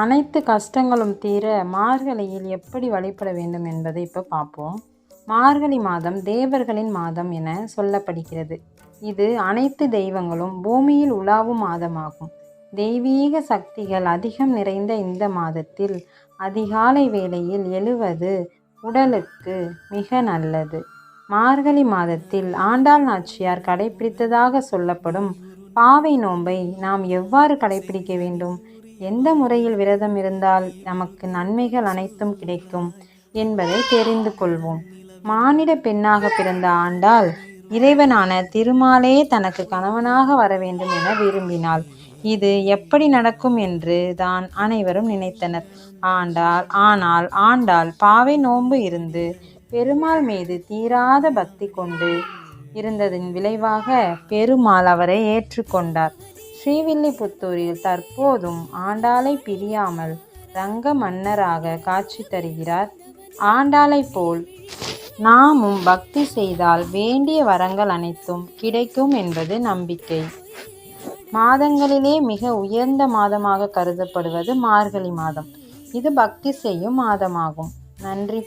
அனைத்து கஷ்டங்களும் தீர மார்கழியில் எப்படி வழிபட வேண்டும் என்பதை இப்போ பார்ப்போம். மார்கழி மாதம் தேவர்களின் மாதம் என சொல்லப்படுகிறது. இது அனைத்து தெய்வங்களும் பூமியில் உலாவும் மாதமாகும். தெய்வீக சக்திகள் அதிகம் நிறைந்த இந்த மாதத்தில் அதிகாலை வேளையில் எழுவது உடலுக்கு மிக நல்லது. மார்கழி மாதத்தில் ஆண்டாள் நாச்சியார் கடைபிடித்ததாக சொல்லப்படும் பாவை நோன்பை நாம் எவ்வாறு கடைபிடிக்க வேண்டும்? எந்த முறையில் விரதம் இருந்தால் நமக்கு நன்மைகள் அனைத்தும் கிடைக்கும் என்பதை தெரிந்து கொள்வோம். மானிட பெண்ணாக பிறந்த ஆண்டாள் இறைவனான திருமாலே தனக்கு கணவனாக வர வேண்டும் என விரும்பினாள். இது எப்படி நடக்கும் என்று தான் அனைவரும் நினைத்தனர். ஆண்டாள் ஆனால் ஆண்டாள் பாவை நோன்பு இருந்து பெருமாள் மீது தீராத பக்தி கொண்டு இருந்ததின் விளைவாக பெருமாள் அவரை ஏற்றுக்கொண்டார். ஸ்ரீவில்லிபுத்தூரில் தற்போதும் ஆண்டாளை பிரியாமல் ரங்க மன்னராக காட்சி தருகிறார். ஆண்டாளைப் போல் நாமும் பக்தி செய்தால் வேண்டிய வரங்கள் அனைத்தும் கிடைக்கும் என்பது நம்பிக்கை. மாதங்களிலே மிக உயர்ந்த மாதமாக கருதப்படுவது மார்கழி மாதம். இது பக்தி செய்யும் மாதமாகும். நன்றி.